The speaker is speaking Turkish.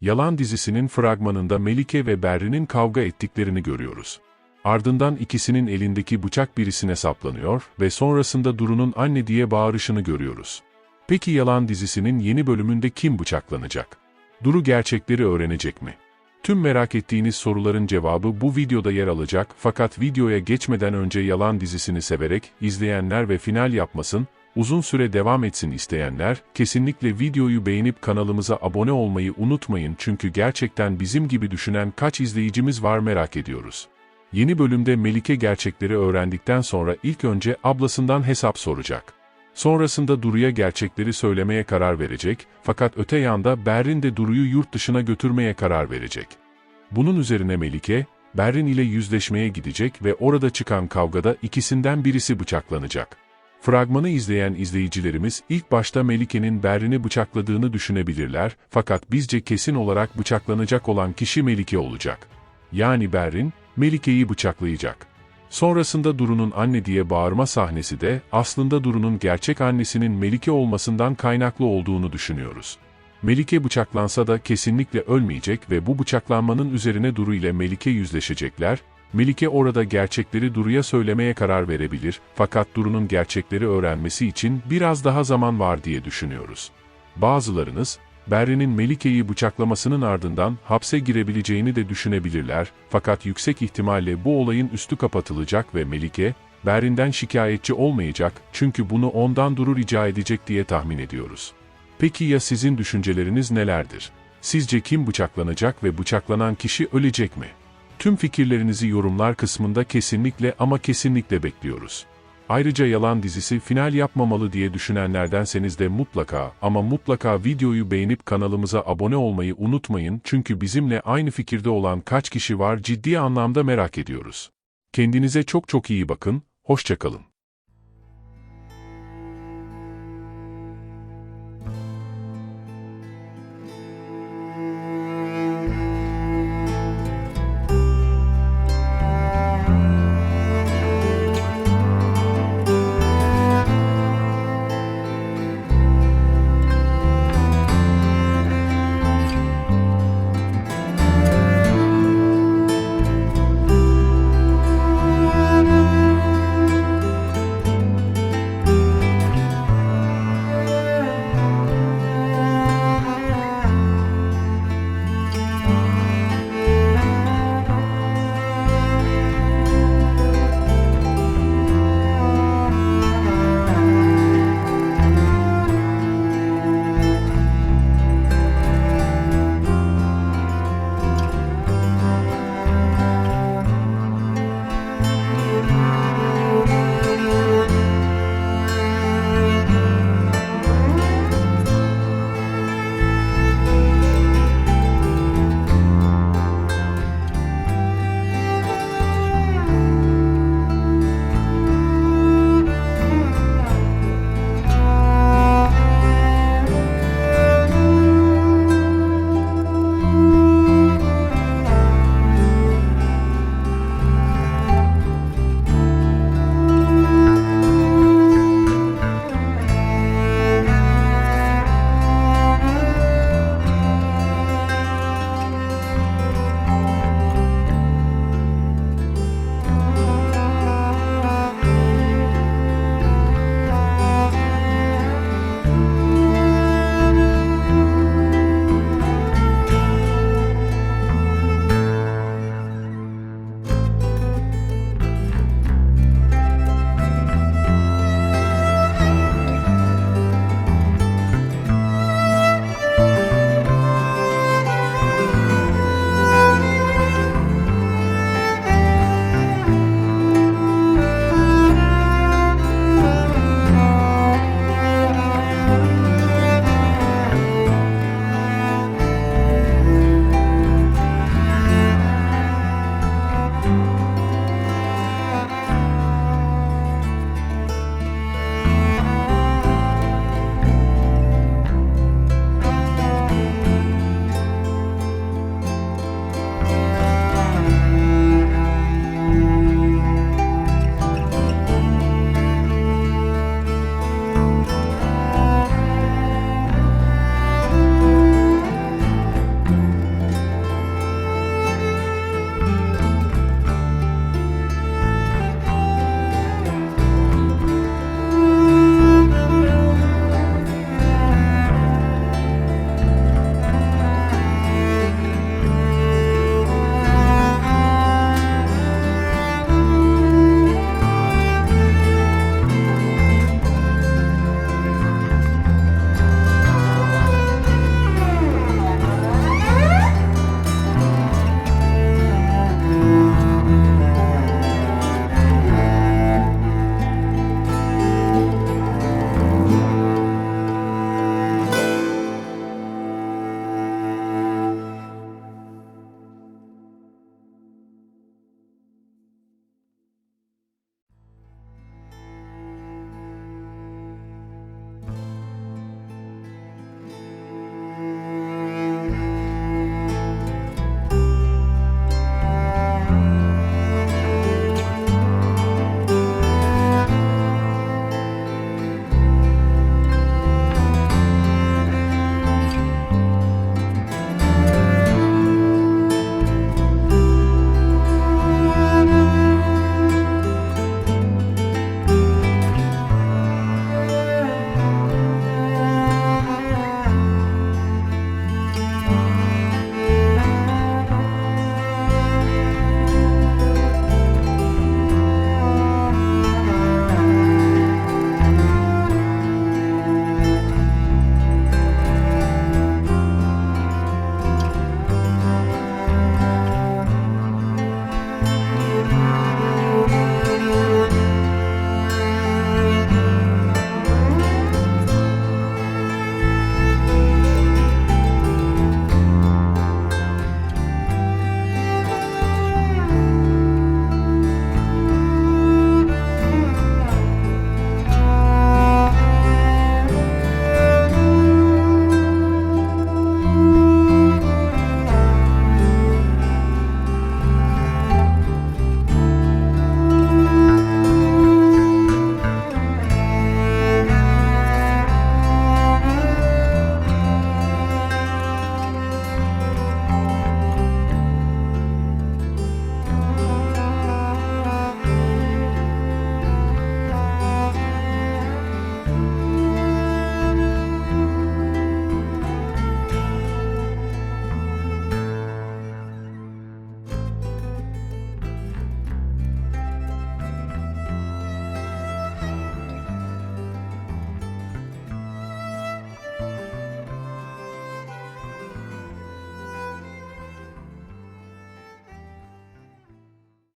Yalan dizisinin fragmanında Melike ve Berrin'in kavga ettiklerini görüyoruz. Ardından ikisinin elindeki bıçak birisine saplanıyor ve sonrasında Duru'nun anne diye bağırışını görüyoruz. Peki Yalan dizisinin yeni bölümünde kim bıçaklanacak? Duru gerçekleri öğrenecek mi? Tüm merak ettiğiniz soruların cevabı bu videoda yer alacak fakat videoya geçmeden önce Yalan dizisini severek izleyenler ve final yapmasın, uzun süre devam etsin isteyenler, kesinlikle videoyu beğenip kanalımıza abone olmayı unutmayın çünkü gerçekten bizim gibi düşünen kaç izleyicimiz var merak ediyoruz. Yeni bölümde Melike gerçekleri öğrendikten sonra ilk önce ablasından hesap soracak. Sonrasında Duru'ya gerçekleri söylemeye karar verecek, fakat öte yanda Berrin de Duru'yu yurt dışına götürmeye karar verecek. Bunun üzerine Melike, Berrin ile yüzleşmeye gidecek ve orada çıkan kavgada ikisinden birisi bıçaklanacak. Fragmanı izleyen izleyicilerimiz ilk başta Melike'nin Berrin'i bıçakladığını düşünebilirler fakat bizce kesin olarak bıçaklanacak olan kişi Melike olacak. Yani Berrin, Melike'yi bıçaklayacak. Sonrasında Duru'nun anne diye bağırma sahnesi de aslında Duru'nun gerçek annesinin Melike olmasından kaynaklı olduğunu düşünüyoruz. Melike bıçaklansa da kesinlikle ölmeyecek ve bu bıçaklanmanın üzerine Duru ile Melike yüzleşecekler. Melike orada gerçekleri Duru'ya söylemeye karar verebilir fakat Duru'nun gerçekleri öğrenmesi için biraz daha zaman var diye düşünüyoruz. Bazılarınız, Berrin'in Melike'yi bıçaklamasının ardından hapse girebileceğini de düşünebilirler fakat yüksek ihtimalle bu olayın üstü kapatılacak ve Melike, Berrin'den şikayetçi olmayacak çünkü bunu ondan Duru rica edecek diye tahmin ediyoruz. Peki ya sizin düşünceleriniz nelerdir? Sizce kim bıçaklanacak ve bıçaklanan kişi ölecek mi? Tüm fikirlerinizi yorumlar kısmında kesinlikle ama kesinlikle bekliyoruz. Ayrıca Yalan dizisi final yapmamalı diye düşünenlerdenseniz de mutlaka ama mutlaka videoyu beğenip kanalımıza abone olmayı unutmayın çünkü bizimle aynı fikirde olan kaç kişi var ciddi anlamda merak ediyoruz. Kendinize çok çok iyi bakın, hoşçakalın.